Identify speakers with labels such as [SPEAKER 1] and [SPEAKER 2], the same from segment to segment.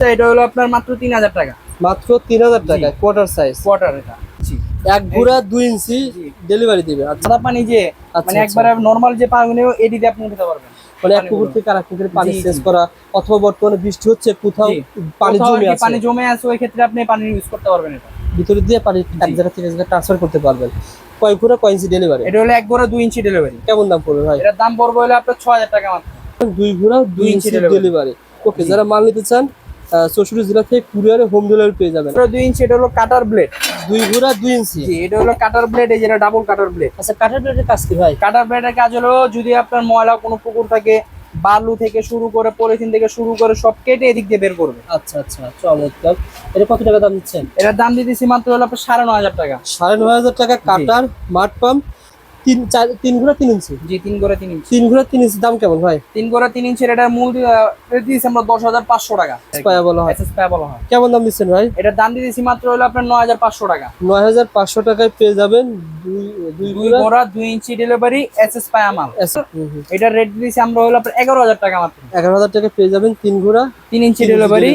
[SPEAKER 1] এটা হলো আপনার মাত্র তিন হাজার টাকা।
[SPEAKER 2] মাত্র তিন হাজার টাকা কোয়ার্টার সাইজ
[SPEAKER 1] কোয়ার্টার এটা।
[SPEAKER 2] এক ঘোড়া দুই ইঞ্চি ডেলিভারি দিবে। আচ্ছা।
[SPEAKER 1] সাদা পানি যে
[SPEAKER 2] আচ্ছা,
[SPEAKER 1] মানে
[SPEAKER 2] আচ্ছা।
[SPEAKER 1] একবারে নর্মাল যে পানি এটি দিয়ে আপনি উঠাতে পারবেন।
[SPEAKER 2] মানে এক। পুকুর থেকে আরেক পুকুরে পানি
[SPEAKER 1] জি।
[SPEAKER 2] করা অথবা বর্তমানে বৃষ্টি হচ্ছে কোথাও পানি জমে
[SPEAKER 1] আর
[SPEAKER 2] আছে।
[SPEAKER 1] পানি জমে আছে ওই ক্ষেত্রে আপনি পানি ইউজ করতে পারবেন এটা।
[SPEAKER 2] ভিতরে দিয়ে পানি এক। জায়গা থেকে এক জায়গায় ট্রান্সফার করতে পারবেন। কয় ঘোড়া কয় ইঞ্চি ডেলিভারি
[SPEAKER 1] এটা হলো এক বড় দুই ইঞ্চি ডেলিভারি
[SPEAKER 2] কেমন দাম পড়বে ভাই?
[SPEAKER 1] এটার দাম পড়বে হলো আপনার ছয় হাজার টাকা মাত্র।
[SPEAKER 2] দুই ঘোড়া দুই ইঞ্চি ডেলিভারি ওকে যারা মাল নিতে চান চৌষট্টি জেলা থেকে কুরিয়ারে হোম ডেলিভারি পেয়ে যাবেন।
[SPEAKER 1] দুই ইঞ্চি এটা হলো কাটার ব্লেড
[SPEAKER 2] দুই ঘোড়া দুই ইঞ্চি।
[SPEAKER 1] এটা হলো কাটার ব্লেড এই যেটা ডাবল কাটার ব্লেড
[SPEAKER 2] আচ্ছা কাঠের প্লেটের কাজ কি ভাই?
[SPEAKER 1] কাটার ব্লেডের কাজ হলো যদি আপনার ময়লা কোনো পুকুর থাকে বালু থেকে শুরু করে পলিথিন থেকে শুরু করে সব কেটে এদিক দিয়ে বের করবে।
[SPEAKER 2] আচ্ছা আচ্ছা চমৎকার। এটা কত টাকা দাম দিচ্ছেন?
[SPEAKER 1] এটার দাম দিতেছি মাত্র হলো আপনার সাড়ে নয় হাজার টাকা।
[SPEAKER 2] সাড়ে নয় হাজার টাকা কাটার মাঠ পাম্প তিন চার তিন ঘোড়া তিন ইঞ্চি?
[SPEAKER 1] জি তিন করে তিন ইঞ্চি।
[SPEAKER 2] তিন ঘোড়া তিন ইঞ্চি দাম কেমন ভাই?
[SPEAKER 1] তিন করে তিন ইঞ্চি এটার মূল এটা দিয়েছি আমরা দশ হাজার পাঁচশো টাকা।
[SPEAKER 2] পায়া বলা হয়।
[SPEAKER 1] এসএস পায়া বলা হয়।
[SPEAKER 2] কেমন দাম দিচ্ছেন ভাই?
[SPEAKER 1] এটার দাম দিতেছি মাত্র হলো আপনার নয় হাজার পাঁচশো টাকা।
[SPEAKER 2] নয় হাজার পাঁচশো টাকায় পেয়ে যাবেন দুই দুই ঘোড়া
[SPEAKER 1] দুই ইঞ্চি ডেলিভারি পায়া মাল।
[SPEAKER 2] এস- হুম, হুম।
[SPEAKER 1] এটার রেট দিয়েছি আমরা হলো আপনার এগারো হাজার টাকা মাত্র।
[SPEAKER 2] এগারো হাজার টাকা পেয়ে যাবেন তিন ঘোড়া
[SPEAKER 1] তিন ইঞ্চি ডেলিভারি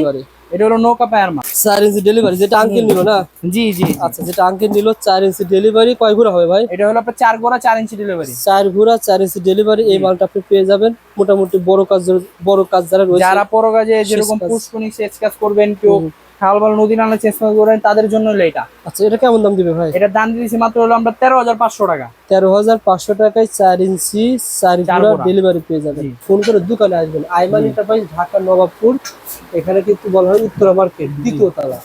[SPEAKER 1] এটা হলো নৌকা পায়ার মাল
[SPEAKER 2] চার ইঞ্চি ডেলিভারি যেটা আঙ্কেল নিল না?
[SPEAKER 1] জি জি
[SPEAKER 2] আচ্ছা যেটা আঙ্কেল নিল চার ইঞ্চি ডেলিভারি কয় ঘোড়া হবে ভাই?
[SPEAKER 1] এটা হলো আপনার চার ঘোরা চার ইঞ্চি ডেলিভারি
[SPEAKER 2] চার ঘোরা চার ইঞ্চি ডেলিভারি এই মালটা আপনি পেয়ে যাবেন। মোটামুটি বড় কাজ বড় কাজ যারা রয়েছে
[SPEAKER 1] যারা পরো কাজে যেরকম পুষ্পনি সেচ কাজ করবেন কেউ খাল বাল নদী নালা সেচ কাজ করবেন তাদের জন্য হলো এটা।
[SPEAKER 2] আচ্ছা এটা কেমন দাম দিবে ভাই?
[SPEAKER 1] এটার দাম দিয়েছি মাত্র হলো আমরা তেরো হাজার পাঁচশো টাকা।
[SPEAKER 2] তেরো হাজার পাঁচশো টাকায় চার ইঞ্চি চার। ডেলিভারি পেয়ে যাবেন। ফোন করে দোকানে আসবেন। আইমান এন্টারপ্রাইজ ঢাকা নবাবপুর। এখানে কিন্তু বলা হয় উত্তরা মার্কেট দ্বিতীয় তালা।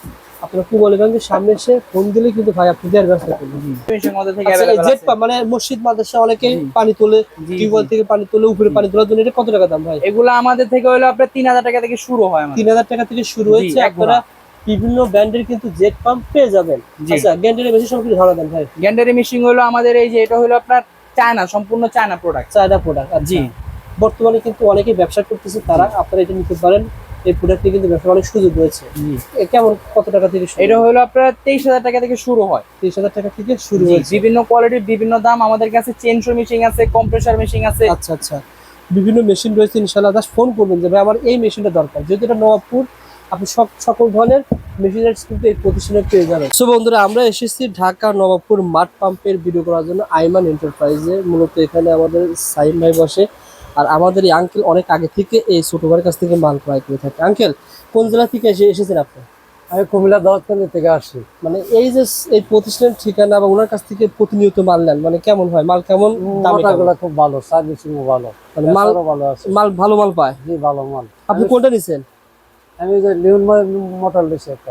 [SPEAKER 2] আপনারা কুমালীগঞ্জের সামনে এসে ফোন দিলে কিন্তু ভাই আপনি দেওয়ার ব্যবস্থা করবেন। আচ্ছা, জেট পাম্প মানে মসজিদ মাদ্রাসা অনেকেই পানি তোলে টিউবওয়েল থেকে পানি তোলে উপরে পানি তোলার জন্য এটা কত টাকা দাম ভাই?
[SPEAKER 1] এগুলো আমাদের থেকে হলো আপনার তিন হাজার টাকা থেকে শুরু হয়
[SPEAKER 2] তিন হাজার টাকা থেকে শুরু হয়েছে আপনারা বিভিন্ন ব্র্যান্ডের কিন্তু জেট পাম্প পেয়ে যাবেন। আচ্ছা গ্যান্ডের বেশি সব কিছু ধারণা দেন ভাই।
[SPEAKER 1] গ্যান্ডারি মেশিন হলো আমাদের এই যে এটা হলো আপনার চায়না সম্পূর্ণ চায়না প্রোডাক্ট
[SPEAKER 2] চায়না প্রোডাক্ট
[SPEAKER 1] জি।
[SPEAKER 2] বর্তমানে কিন্তু অনেকেই ব্যবসা করতেছে তারা আপনারা এটা নিতে পারেন। এই প্রোডাক্টে কিন্তু ব্যবসা অনেক সুযোগ রয়েছে। কেমন কত টাকা থেকে শুরু?
[SPEAKER 1] এটা হলো আপনার তেইশ হাজার টাকা থেকে শুরু হয়।
[SPEAKER 2] তিরিশ হাজার টাকা থেকে শুরু হয়
[SPEAKER 1] বিভিন্ন কোয়ালিটির বিভিন্ন দাম আমাদের কাছে চেনশো মেশিন আছে কম্প্রেসার মেশিন আছে।
[SPEAKER 2] আচ্ছা আচ্ছা। বিভিন্ন মেশিন রয়েছে ইনশাল্লাহ জাস্ট ফোন করবেন যে ভাই আমার এই মেশিনটা দরকার। যেহেতু এটা নবাবপুর আপনি সব সকল ধরনের মেশিনারি কিন্তু এই প্রতিষ্ঠানে পেয়ে যাবেন। সো বন্ধুরা আমরা এসেছি ঢাকা নবাবপুর মাঠ পাম্পের ভিডিও করার জন্য আইমান এন্টারপ্রাইজে মূলত এখানে আমাদের সাইম ভাই বসে। আর আমাদের এই আঙ্কেল অনেক আগে থেকে এই ছোট ভাইয়ের কাছ থেকে মাল ক্রয় করে থাকে। আঙ্কেল কোন জেলা থেকে এসে এসেছেন আপনি?
[SPEAKER 3] আমি কুমিল্লা দাওয়াতকান্দি থেকে আসি
[SPEAKER 2] মানে এই যে এই প্রতিষ্ঠানের ঠিকানা বা ওনার কাছ থেকে প্রতিনিয়ত মাল নেন মানে কেমন হয়? মাল কেমন দামে কেমন?
[SPEAKER 3] মোটাগুলো খুব ভালো সার্ভিসিং ভালো
[SPEAKER 2] মানে মাল
[SPEAKER 3] ভালো আছে।
[SPEAKER 2] মাল ভালো মাল পায়?
[SPEAKER 3] জি ভালো মাল।
[SPEAKER 2] আপনি কোনটা নিছেন?
[SPEAKER 3] আমি যে লিওন মোটর লিছি একটা।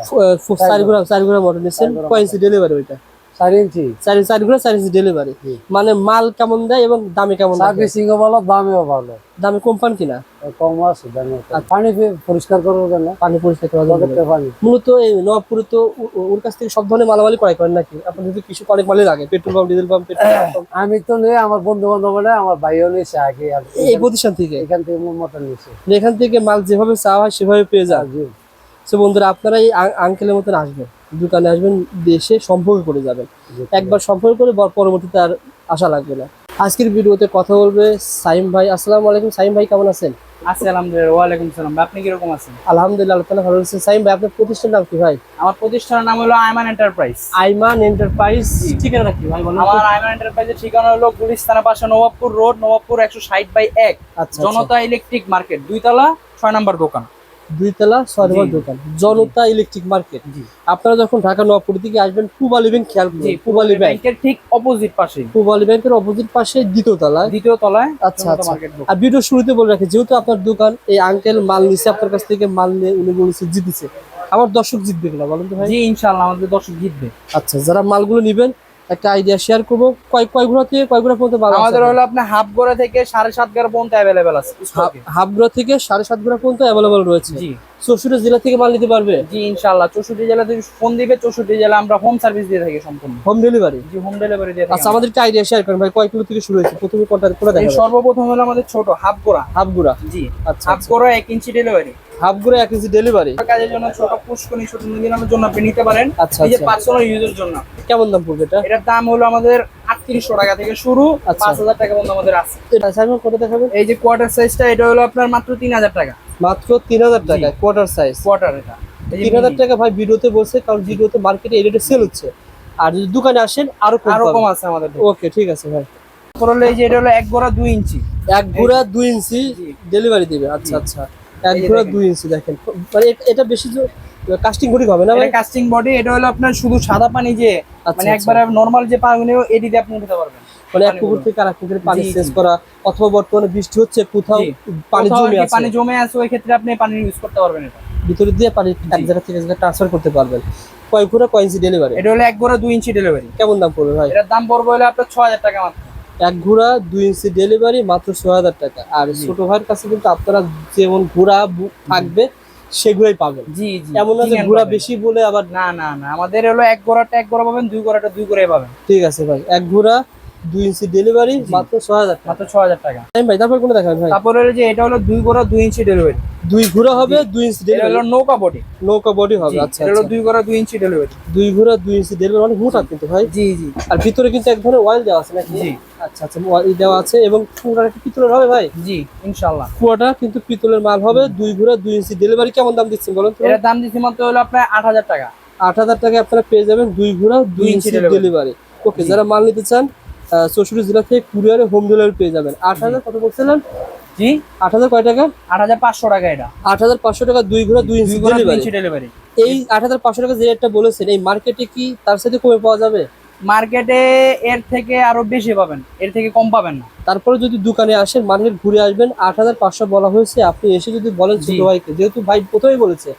[SPEAKER 2] চার ঘোড়া চার ঘোড়া মডেল নিছেন
[SPEAKER 3] চার ঘোড়া
[SPEAKER 2] কয় ইঞ্চি ডেলিভারি ওইটা?
[SPEAKER 3] চার ইঞ্চি?
[SPEAKER 2] চার চার চার ইঞ্চি ডেলিভারি মানে মাল কেমন দেয় এবং দামে কেমন
[SPEAKER 3] সার্ভিসিংও ভালো দামেও ভালো।
[SPEAKER 2] দামে কম কিনা?
[SPEAKER 3] কম আছে দামে। পানি পি- পরিষ্কার করার জন্য।
[SPEAKER 2] পানি পরিষ্কার করা যাবে
[SPEAKER 3] পানি।
[SPEAKER 2] মূলত এই নবাবপুরে তো ওর কাছ থেকে সব ধরনের মালামালি ক্রয় করেন নাকি? আপনার যদি কিছু অনেক মালই লাগে পেট্রোল পাম্প ডিজেল পাম্প
[SPEAKER 3] আমি তো নেই আমার বন্ধু বান্ধব নেই আমার ভাইও নিয়েছে আগে
[SPEAKER 2] এই প্রতিষ্ঠান থেকে?
[SPEAKER 3] এখান থেকে মোটর নিয়েছে।
[SPEAKER 2] এখান থেকে মাল যেভাবে চাওয়া হয় সেভাবে পেয়ে যান। সো বন্ধুরা আপনারা এই আঙ্কেলের মতন আসবেন। দোকানে আসবেন দেশে সম্পর্ক করে যাবেন। একবার সম্পর্ক করে পরবর্তীতে আর আশা লাগবে না। আজকের ভিডিওতে কথা বলবে সাইম ভাই। আসসালামু আলাইকুম। সাইম ভাই কেমন আছেন?
[SPEAKER 1] আছে আলহামদুলিল্লাহ। ওয়ালাইকুম সালাম। ভাই, আপনি কীরকম আছেন?
[SPEAKER 2] আলহামদুলিল্লাহ আল্লাহ ভালো আছেন সাইম ভাই আপনার নাম কি ভাই?
[SPEAKER 1] আমার প্রতিষ্ঠানের নাম হলো আইমান এন্টারপ্রাইজ।
[SPEAKER 2] আইমান এন্টারপ্রাইজ। ঠিকানা কি ভাই
[SPEAKER 1] আমার আইমান এন্টারপ্রাইজের ঠিকানা হলো গুলিস্তানের পাশে নবাবপুর রোড নবাবপুর একশো ষাট বাই এক
[SPEAKER 2] আচ্ছা আচ্ছা।
[SPEAKER 1] জনতা ইলেকট্রিক মার্কেট দুইতলা ছয় নম্বর দোকান।
[SPEAKER 2] দুইতলা ছয় নম্বর দোকান জনতা ইলেকট্রিক মার্কেট আপনারা যখন ঢাকা নবাবপুর দিকে আসবেন পুবালি ব্যাংক খেয়াল
[SPEAKER 1] জি
[SPEAKER 2] করবেন পুবালি
[SPEAKER 1] ব্যাংকের ঠিক অপোজিট পাশে
[SPEAKER 2] পুবালি ব্যাংকের অপোজিট পাশে দ্বিতীয় তলায়।
[SPEAKER 1] দ্বিতীয় তলায়
[SPEAKER 2] আচ্ছা, আচ্ছা। আর ভিডিও শুরুতে বলে রাখি যেহেতু আপনার দোকান এই আঙ্কেল মাল নিছে আপনার কাছ থেকে মাল নিয়ে উনি বলেছে জিতেছে। আমার দর্শক জিতবে কিনা বলেন তো ভাই?
[SPEAKER 1] জি ইনশাআল্লাহ আমাদের দর্শক জিতবে।
[SPEAKER 2] আচ্ছা যারা মালগুলো নিবেন একটা আইডিয়া শেয়ার করব। কয় কয় ঘোড়া থেকে কয় ঘোড়া পর্যন্ত
[SPEAKER 1] আমাদের হলো আপনার হাফ গোড়া থেকে সাড়ে সাত গাড়া পর্যন্ত অ্যাভেলেবেল আছে
[SPEAKER 2] হাফ- ঘোড়া থেকে সাড়ে সাত ঘোড়া পর্যন্ত অ্যাভেলেবল রয়েছে।
[SPEAKER 1] জি।
[SPEAKER 2] চৌষট্টি জেলা থেকে মাল নিতে পারবে?
[SPEAKER 1] জি ইনশাআল্লাহ। চৌষট্টি জেলা থেকে ফোন দিবে চৌষট্টি জেলা আমরা হোম সার্ভিস দিয়ে থাকি সম্পূর্ণ।
[SPEAKER 2] হোম ডেলিভারি
[SPEAKER 1] জি হোম ডেলিভারি দিয়ে
[SPEAKER 2] আচ্ছা আমাদের একটা আইডিয়া শেয়ার করেন ভাই কয় কিলো থেকে শুরু হয়েছে? প্রথমে কোনটা কোনটা
[SPEAKER 1] এই
[SPEAKER 2] দেখা
[SPEAKER 1] সর্বপ্রথম হলো আমাদের ছোট হাফ গোড়া
[SPEAKER 2] হাফ ঘোড়া।
[SPEAKER 1] জি
[SPEAKER 2] আচ্ছা
[SPEAKER 1] হাফ গোড়া এক ইঞ্চি ডেলিভারি
[SPEAKER 2] হাফ এক কেজি ডেলিভারি
[SPEAKER 1] কাজের জন্য ছোট পুষ্কনি ছোট নদীর জন্য আপনি নিতে পারেন।
[SPEAKER 2] আচ্ছা
[SPEAKER 1] এই যে
[SPEAKER 2] আচ্ছা।
[SPEAKER 1] পার্সোনাল ইউজের জন্য।
[SPEAKER 2] কেমন দাম পড়বে এটা?
[SPEAKER 1] এটার দাম হলো আমাদের আটত্রিশ বত্রিশশো টাকা থেকে শুরু
[SPEAKER 2] আচ্ছা।
[SPEAKER 1] পাঁচ হাজার টাকা পর্যন্ত আমাদের আছে।
[SPEAKER 2] এটা সাইজ কত দেখাবেন?
[SPEAKER 1] এই যে কোয়ার্টার সাইজটা এটা হলো আপনার মাত্র তিন হাজার টাকা।
[SPEAKER 2] মাত্র তিন হাজার টাকা কোয়ার্টার সাইজ
[SPEAKER 1] কোয়ার্টার এটা।
[SPEAKER 2] তিন হাজার টাকা ভাই ভিডিওতে বলছে কারণ ভিডিওতে মার্কেটে এই রেটে সেল হচ্ছে। আর যদি দোকানে আসেন আরও
[SPEAKER 1] আরও কম আছে আমাদের
[SPEAKER 2] ওকে ঠিক আছে ভাই।
[SPEAKER 1] হলো এই যে এটা হলো এক গোড়া দুই ইঞ্চি।
[SPEAKER 2] এক গোড়া দুই ইঞ্চি ডেলিভারি দিবে। আচ্ছা আচ্ছা। এক ঘোড়া দুই ইঞ্চি দেখেন। মানে এটা- বেশি কাস্টিং করি হবে না
[SPEAKER 1] কাস্টিং বডি এটা হলো আপনার শুধু সাদা পানি যে
[SPEAKER 2] আচ্ছা,
[SPEAKER 1] মানে
[SPEAKER 2] আচ্ছা।
[SPEAKER 1] নরমাল যে পানি এটি দিয়ে আপনি উঠাতে পারবেন।
[SPEAKER 2] মানে এক। পুকুর থেকে পুকুরে পানি চেঞ্জ করা অথবা বর্তমানে বৃষ্টি হচ্ছে কোথাও পানি জমে আছে।
[SPEAKER 1] পানি জমে আছে ওই ক্ষেত্রে আপনি পানি ইউজ করতে পারবেন এটা।
[SPEAKER 2] ভিতরে দিয়ে পানি এক জায়গা থেকে ট্রান্সফার করতে পারবেন। কয় ঘোড়া কয় ইঞ্চি ডেলিভারি
[SPEAKER 1] এটা হলো এক গোড়া দুই ইঞ্চি ডেলিভারি
[SPEAKER 2] কেমন দাম পড়বে ভাই?
[SPEAKER 1] এটার দাম পড়বে হলো আপনার ছ হাজার টাকা মাত্র।
[SPEAKER 2] এক ঘোড়া দুই ইঞ্চি ডেলিভারি মাত্র ছয় হাজার টাকা। আর ছোট ভাইয়ের কাছে কিন্তু আপনারা যেমন ঘোড়া থাকবে সেগুলোই পাবেন।
[SPEAKER 1] জি জি
[SPEAKER 2] এমন না যে ঘোড়া বেশি বলে আবার
[SPEAKER 1] না না না। আমাদের হলো এক ঘোড়াটা এক ঘোড়া পাবেন দুই গোড়াটা দুই গোড়াই পাবেন।
[SPEAKER 2] ঠিক আছে ভাই এক ঘোড়া দুই ইঞ্চি ডেলিভারি মাত্র ছয় হাজার টাকা।
[SPEAKER 1] মাত্র ছ হাজার টাকা।
[SPEAKER 2] ভাই তারপর কোনো দেখাবেন ভাই?
[SPEAKER 1] তারপরে যে এটা হলো দুই গোড়া দুই ইঞ্চি ডেলিভারি
[SPEAKER 2] দুই ঘোড়া হবে দুই ইঞ্চি
[SPEAKER 1] এটা
[SPEAKER 2] ডেলিভারি
[SPEAKER 1] হলো নৌকা বডি
[SPEAKER 2] নৌকা বডি হবে আচ্ছা
[SPEAKER 1] এটা হলো
[SPEAKER 2] আচ্ছা।
[SPEAKER 1] দুই গোড়া দুই ইঞ্চি ডেলিভারি
[SPEAKER 2] দুই ঘোড়া দুই ইঞ্চি ডেলিভারি অনেক মোটা কিন্তু ভাই।
[SPEAKER 1] জি জি।
[SPEAKER 2] আর ভিতরে কিন্তু এক ধরনের দেওয়া আছে নাকি?
[SPEAKER 1] জি।
[SPEAKER 2] আচ্ছা আচ্ছা দেওয়া আছে এবং পুরোটা একটু পিতলের হবে ভাই?
[SPEAKER 1] জি ইনশাল্লাহ
[SPEAKER 2] পুরোটা কিন্তু পিতলের মাল হবে দুই ঘোড়া দুই ইঞ্চি ডেলিভারি কেমন দাম দিচ্ছেন বলুন তো?
[SPEAKER 1] দাম দিচ্ছি মাত্র হলো আপনার আট হাজার টাকা।
[SPEAKER 2] আট হাজার টাকায় আপনারা পেয়ে যাবেন দুই ঘোড়া দুই ইঞ্চি ডেলিভারি ওকে যারা মাল নিতে চান চৌষট্টি জেলা থেকে কুরিয়ারে হোম ডেলিভারি পেয়ে যাবেন। আট হাজার কত বলছিলেন?
[SPEAKER 1] জি?
[SPEAKER 2] আট হাজার কয় টাকা?
[SPEAKER 1] আট হাজার পাঁচশো টাকা এটা।
[SPEAKER 2] আট হাজার পাঁচশো টাকা দুই ঘোড়া দুই ইঞ্চি ডেলিভারি এই আট হাজার পাঁচশো টাকা যে রেটটা বলেছেন এই মার্কেটে কি তার সাথে কমে পাওয়া যাবে?
[SPEAKER 1] মার্কেটে এর থেকে আরও বেশি পাবেন এর থেকে কম পাবেন না।
[SPEAKER 2] তারপরে যদি দোকানে আসেন মার্কেট ঘুরে আসবেন আট হাজার পাঁচশো বলা হয়েছে। আপনি এসে যদি বলেন। ছোট ভাইকে যেহেতু ভাই প্রথমেই বলেছে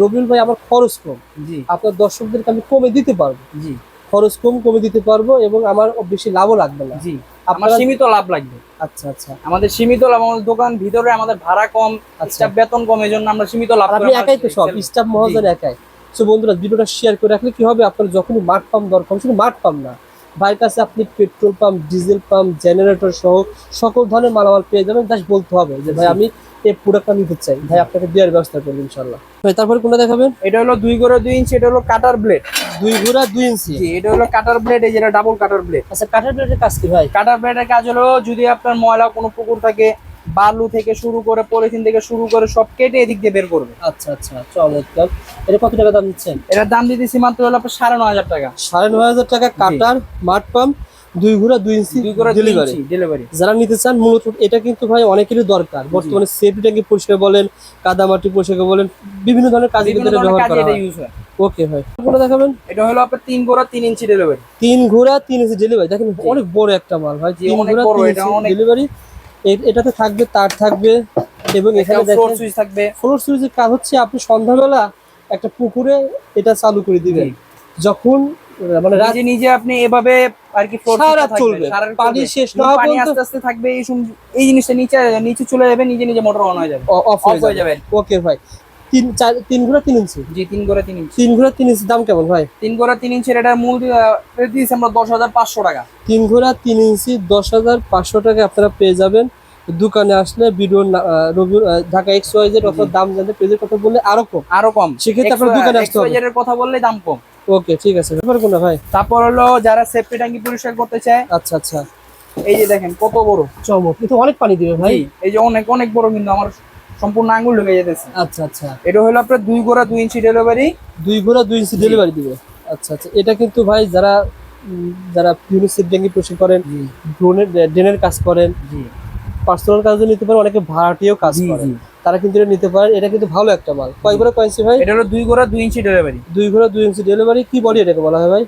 [SPEAKER 2] রবিউল ভাই আমার খরচ কম।
[SPEAKER 1] জি।
[SPEAKER 2] আপনার দর্শকদেরকে আমি কমে দিতে পারব।
[SPEAKER 1] জি।
[SPEAKER 2] খরচ কম কমে দিতে পারব এবং আমার বেশি লাভও লাগবে না।
[SPEAKER 1] জি আমার সীমিত লাভ লাগবে।
[SPEAKER 2] আচ্ছা আচ্ছা।
[SPEAKER 1] আমাদের সীমিত লাভ আমাদের দোকান ভিতরে আমাদের ভাড়া কম
[SPEAKER 2] আচ্ছা।
[SPEAKER 1] স্টাফ বেতন কম এই জন্য আমরা সীমিত লাভ
[SPEAKER 2] আপনি একাই তো সব স্টাফ মহাজন একাই। তো বন্ধুরা ভিডিওটা শেয়ার করে রাখলে কি হবে? আপনার যখনই মাঠ পাম্প দরকার শুধু মাঠ পাম্প না ভাইয়ের কাছে আপনি petrol pump diesel pump generator সহ সকল ধরনের মালামাল পেয়ে যাবেন। জাস্ট বলতে হবে যে ভাই আমি এই প্রোডাক্টটা নিতে চাই। ভাই আপনাকে দেওয়ার ব্যবস্থা করব ইনশাল্লাহ ভাই তারপরে কোনটা দেখাবেন?
[SPEAKER 1] এটা হলো দুই করে দুই ইঞ্চি এটা হলো কাটার ব্লেড
[SPEAKER 2] দুই ঘোড়া দুই ইঞ্চি?
[SPEAKER 1] এটা হলো কাটার ব্লেড এই যেটা ডাবল কাটার ব্লেড
[SPEAKER 2] আচ্ছা কাঠের প্লেটের কাজ কি ভাই?
[SPEAKER 1] কাটার ব্লেডের কাজ হলো যদি আপনার ময়লা কোনো পুকুর থাকে বালু থেকে শুরু করে পলিথিন থেকে শুরু করে সব কেটে এদিক দিয়ে বের করবে।
[SPEAKER 2] আচ্ছা আচ্ছা চমৎকার। এটা কত টাকা দাম দিচ্ছেন
[SPEAKER 1] এটার দাম দিতেছি মাত্র হলো আপনার সাড়ে নয় হাজার টাকা।
[SPEAKER 2] সাড়ে নয় হাজার টাকা কাটার মাঠ পাম্প দুই ঘোড়া দুই ইঞ্চি ডেলিভারি
[SPEAKER 1] ডেলিভারি
[SPEAKER 2] যারা নিতে চান মূলত এটা কিন্তু ভাই অনেকেরই দরকার। বর্তমানে সেফটি ট্যাঙ্কি পরিষ্কার বলেন কাদামাটি পরিষ্কার বলেন বিভিন্ন ধরনের কাজে ব্যবহার করা হয়। ওকে ভাই কোনটা দেখাবেন।
[SPEAKER 1] এটা হলো আপনার তিন গোড়া তিন ইঞ্চি ডেলিভারি
[SPEAKER 2] তিন ঘোড়া তিন ইঞ্চি ডেলিভারি দেখেন অনেক বড় একটা মাল ভাই। তিন ঘোড়া তিন ইঞ্চি ডেলিভারি এটাতে থাকবে তার থাকবে এবং এখানে
[SPEAKER 1] ফ্লোর সুইচ থাকবে।
[SPEAKER 2] ফ্লোর সুইচের কাজ হচ্ছে আপনি সন্ধ্যাবেলা একটা পুকুরে এটা চালু করে দিবেন। যখন মানে
[SPEAKER 1] নিজে নিজে আপনি এভাবে আর কি
[SPEAKER 2] সারা চলবে। পানি শেষ না
[SPEAKER 1] পানি আস্তে আস্তে থাকবে এই এই জিনিসটা নিচে নিচে চলে যাবে নিজে নিজে মোটর অন হয়ে যাবে।
[SPEAKER 2] অফ হয়ে যাবে। ওকে ভাই। তিন চার তিন ঘোড়া তিন ইঞ্চি?
[SPEAKER 1] জি তিন করে তিন ইঞ্চি।
[SPEAKER 2] তিন ঘোড়া তিন ইঞ্চি দাম কেমন ভাই?
[SPEAKER 1] তিন করে তিন ইঞ্চির এটার মূল দিয়েছি আমরা দশ হাজার পাঁচশো টাকা।
[SPEAKER 2] তিন ঘোড়া তিন ইঞ্চি দশ হাজার পাঁচশো টাকা আপনারা পেয়ে যাবেন। দোকানে আসলে video Robi Dhaka X Y Z অথবা দাম জানতে পেজের কথা বললে আরও কম।
[SPEAKER 1] আরও কম।
[SPEAKER 2] সেক্ষেত্রে আপনার দোকানে আসতে হবে।
[SPEAKER 1] কথা বললে দাম কম।
[SPEAKER 2] ওকে ঠিক আছে। ব্যাপার কোনটা ভাই?
[SPEAKER 1] তারপর হলো যারা সেফটি ট্যাঙ্কি পরিষ্কার করতে চায়।
[SPEAKER 2] আচ্ছা আচ্ছা।
[SPEAKER 1] এই যে দেখেন কত বড়।
[SPEAKER 2] চমক কিন্তু অনেক পানি দিবে ভাই।
[SPEAKER 1] এই যে অনেক অনেক বড় কিন্তু আমার সম্পূর্ণ আঙ্গুল ঢুকে যেতেছে।
[SPEAKER 2] আচ্ছা আচ্ছা।
[SPEAKER 1] এটা হলো আপনার দুই গোড়া দুই ইঞ্চি ডেলিভারি
[SPEAKER 2] দুই ঘোড়া দুই ইঞ্চি ডেলিভারি দিবে। আচ্ছা আচ্ছা। এটা কিন্তু ভাই যারা যারা ইউনিসেফ ব্যাংকে প্রশ্ন করেন ড্রোনের ড্রেনের কাজ করেন
[SPEAKER 1] জি।
[SPEAKER 2] পার্সোনাল কাজও নিতে পারে অনেকে ভাড়াটিও কাজ
[SPEAKER 1] করে।
[SPEAKER 2] তারা কিন্তু এটা নিতে পারে এটা কিন্তু ভালো একটা মাল। কয় ঘোড়া কয় ইঞ্চি ভাই?
[SPEAKER 1] এটা হলো দুই গোড়া দুই ইঞ্চি ডেলিভারি
[SPEAKER 2] দুই ঘোড়া দুই ইঞ্চি ডেলিভারি কি বডি এটাকে বলা হয় ভাই?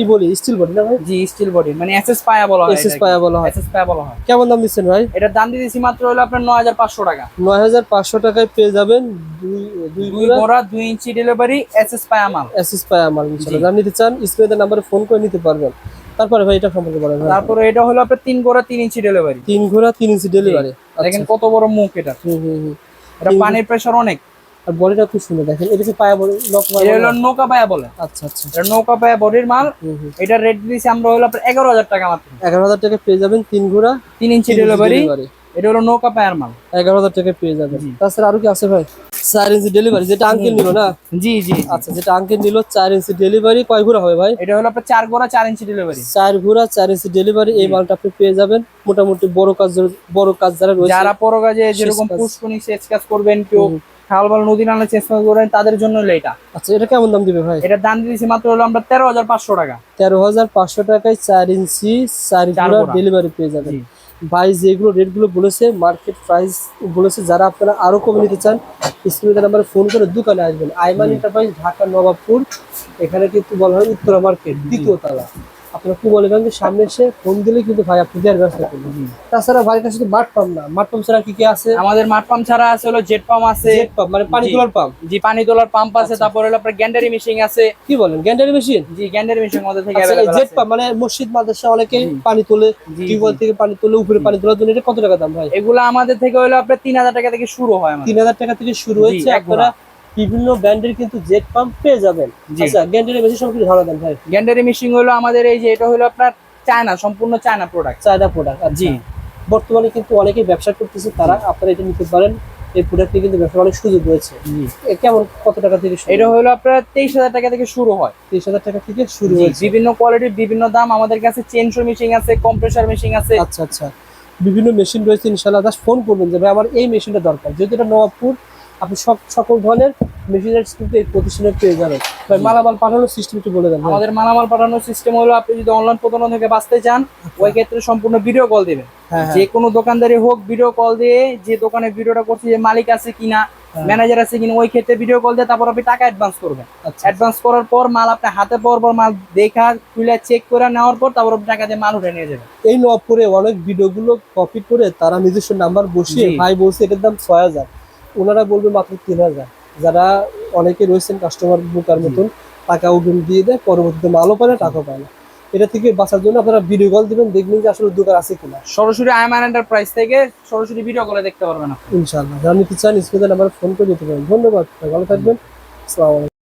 [SPEAKER 2] ই বলি স্টিল বডি না ভাই?
[SPEAKER 1] জি স্টিল বডি মানে এসএস পায়া বলা হয়
[SPEAKER 2] এসএস পায়া বলা হয়।
[SPEAKER 1] এসএস পায়া বলা হয়।
[SPEAKER 2] কেমন দাম দিচ্ছেন ভাই?
[SPEAKER 1] এটার দাম দিতেছি মাত্র হলো আপনার নয় হাজার পাঁচশো টাকা।
[SPEAKER 2] নয় হাজার পাঁচশো টাকায় পেয়ে যাবেন দুই দুই
[SPEAKER 1] দুই
[SPEAKER 2] ঘোড়া।
[SPEAKER 1] গোড়া দুই ইঞ্চি ডেলিভারি এসএস পায়া মাল।
[SPEAKER 2] অ্যাসিস পায়া মাল ইনশাআল্লাহ। নিতে চান স্ক্রিনের নাম্বারে ফোন করে নিতে পারবেন। তারপরে ভাই এটা সম্পর্কে বলেন।
[SPEAKER 1] তারপরে এটা হলো আপনার তিন ঘোড়া তিন ইঞ্চি ডেলিভারি
[SPEAKER 2] তিন ঘোড়া তিন ইঞ্চি ডেলিভারি
[SPEAKER 1] দেখেন কত বড় মুখ এটা।
[SPEAKER 2] হুম হুম হুম।
[SPEAKER 1] এটা পানির প্রেসার অনেক।
[SPEAKER 2] আর বডিটা খুব সুন্দর দেখেন। এটা কি পায়া বডি লক
[SPEAKER 1] এটা হলো নৌকা পায়া বলে
[SPEAKER 2] আচ্ছা আচ্ছা।
[SPEAKER 1] এটা নৌকা পায়া বডির মাল। এটা রেট দিয়েছি আমরা হলো আপনার এগারো হাজার টাকা মাত্র।
[SPEAKER 2] এগারো হাজার টাকা পেয়ে যাবেন তিন ঘোড়া
[SPEAKER 1] তিন ইঞ্চি ডেলিভারি। এটা হলো নৌকা পায়ার মাল।
[SPEAKER 2] এগারো হাজার টাকা পেয়ে যাবেন। তাছাড়া আরও কি আছে ভাই? চার ইঞ্চি ডেলিভারি যেটা আঙ্কেল নিল না?
[SPEAKER 1] জি জি।
[SPEAKER 2] আচ্ছা যেটা আঙ্কেল নিল চার ইঞ্চি ডেলিভারি কয় ঘোরা হবে ভাই?
[SPEAKER 1] এটা হলো আপনার চার গোড়া চার ইঞ্চি ডেলিভারি
[SPEAKER 2] চার ঘোরা চার ইঞ্চি ডেলিভারি এই মালটা আপনি পেয়ে যাবেন। মোটামুটি বড় কাজ বড় কাজ যারা রয়েছে
[SPEAKER 1] যারা পরো কাজে যেরকম
[SPEAKER 2] কাজ।
[SPEAKER 1] পুষ্কনি সেচ কাজ করবেন কেউ
[SPEAKER 2] হুম।
[SPEAKER 1] খাল বাল নদী নালা চেষ্টা করবেন তাদের জন্য হলো এটা।
[SPEAKER 2] আচ্ছা এটা কেমন দাম দিবে ভাই?
[SPEAKER 1] এটা দাম দিয়েছি মাত্র হলো আমরা তেরো হাজার পাঁচশো টাকা।
[SPEAKER 2] তেরো হাজার পাঁচশো টাকায় চার ইঞ্চি চার। ডেলিভারি পেয়ে যাবেন। ভাই যেগুলো রেটগুলো বলেছে মার্কেট প্রাইস বলেছে যারা আপনারা আরও কমে নিতে চান স্ক্রিনে নাম্বারে ফোন করে দোকানে আসবেন। আইমান এন্টারপ্রাইজ ঢাকা নবাবপুর এখানে কিন্তু বলা হয় উত্তরা মার্কেট দ্বিতীয় তলা। আপনারা কি বলে যে সামনে এসে ফোন দিলে কিন্তু ভাই আপনি দেওয়ার ব্যবস্থা করবেন। তাছাড়া ভাইয়ের কাছে তো মাঠ পাম্প না মাঠ পাম্প ছাড়া কি কি আছে?
[SPEAKER 1] আমাদের মাঠ পাম্প ছাড়া আছে হলো জেট পাম্প আছে।
[SPEAKER 2] জেট পাম্প মানে পানি তোলার পাম্প
[SPEAKER 1] জি পানি তোলার পাম্প আছে
[SPEAKER 2] আচ্ছা।
[SPEAKER 1] তারপর হলো আপনার গ্যান্ডারি মেশিন আছে।
[SPEAKER 2] কি বলেন গ্যান্ডারি মেশিন
[SPEAKER 1] জি গ্যান্ডারি মেশিন আমাদের থেকে
[SPEAKER 2] আচ্ছা
[SPEAKER 1] available
[SPEAKER 2] জেট
[SPEAKER 1] আছে।
[SPEAKER 2] পাম্প মানে মসজিদ মাদ্রাসা অনেকে পানি তোলে টিউবওয়েল থেকে পানি তোলে উপরে পানি তোলার জন্য এটা কত টাকা দাম ভাই?
[SPEAKER 1] এগুলো আমাদের থেকে হলো আপনার তিন হাজার টাকা থেকে শুরু হয় আমাদের।
[SPEAKER 2] তিন হাজার টাকা থেকে শুরু হয়েছে আপনারা বিভিন্ন ব্র্যান্ডের কিন্তু জেট পাম্প পেয়ে যাবেন। আচ্ছা গ্যান্ডারি মেশিন সম্পর্কে ধারণা দেন ভাই।
[SPEAKER 1] গ্যান্ডারি মেশিন হলো আমাদের এই যে এটা হলো আপনার চায়না সম্পূর্ণ চায়না প্রোডাক্ট
[SPEAKER 2] চায়না প্রোডাক্ট
[SPEAKER 1] জি।
[SPEAKER 2] বর্তমানে কিন্তু অনেকেই ব্যবসা করতেছে তারা আপনারা এটা নিতে পারেন। এই প্রোডাক্টে কিন্তু ব্যবসা অনেক সুযোগ রয়েছে। কেমন কত টাকা থেকে শুরু?
[SPEAKER 1] এটা হলো আপনার তেইশ হাজার টাকা থেকে শুরু হয়।
[SPEAKER 2] তিরিশ হাজার টাকা থেকে শুরু হয়
[SPEAKER 1] বিভিন্ন কোয়ালিটির বিভিন্ন দাম আমাদের কাছে চেনশো মেশিন আছে কম্প্রেসার মেশিন আছে।
[SPEAKER 2] আচ্ছা আচ্ছা। বিভিন্ন মেশিন রয়েছে ইনশাল্লাহ জাস্ট ফোন করবেন যে ভাই আমার এই মেশিনটা দরকার। যেহেতু এটা নবাবপুর আপনি সব সকল ধরনের মেশিনের কিন্তু এই প্রতিষ্ঠানে পেয়ে যাবেন। ভাই মালামাল পাঠানোর সিস্টেম একটু বলে দেন
[SPEAKER 1] আমাদের মালামাল পাঠানোর সিস্টেম হলো আপনি যদি অনলাইন প্রতারণা থেকে বাঁচতে চান ওই ক্ষেত্রে সম্পূর্ণ ভিডিও কল দিবেন। যে কোনো দোকানদারি হোক ভিডিও কল দিয়ে যে দোকানে ভিডিওটা করছে যে মালিক আছে কিনা। ম্যানেজার আছে কিনা ওই ক্ষেত্রে ভিডিও কল দিয়ে তারপর আপনি টাকা অ্যাডভান্স করবেন।
[SPEAKER 2] আচ্ছা
[SPEAKER 1] অ্যাডভান্স করার পর মাল আপনি হাতে পাওয়ার পর মাল দেখা খুলে চেক করে নেওয়ার পর তারপর আপনি টাকা দিয়ে মাল উঠে নিয়ে যাবেন।
[SPEAKER 2] এই নবপুরে অনেক ভিডিওগুলো কপি করে তারা নিজস্ব নাম্বার বসিয়ে। ভাই বলছে এটার দাম ছয় হাজার। ওনারা বলবে মাত্র তিন হাজার। যারা অনেকে রয়েছেন কাস্টমার বুকার মতন টাকা উঠুন দিয়ে দেয় পরবর্তীতে মালও পায় না টাকাও পায় না। এটা থেকে বাঁচার জন্য আপনারা ভিডিও কল দিবেন দেখবেন যে আসলে দোকান আছে কিনা।
[SPEAKER 1] সরাসরি আইমান প্রাইস থেকে সরাসরি ভিডিও কলে দেখতে পারবেন
[SPEAKER 2] ইনশাআল্লাহ। যারা নিতে চান স্কুলে আমার ফোন করে দিতে পারেন। ধন্যবাদ। ভালো থাকবেন। আসসালামু আলাইকুম।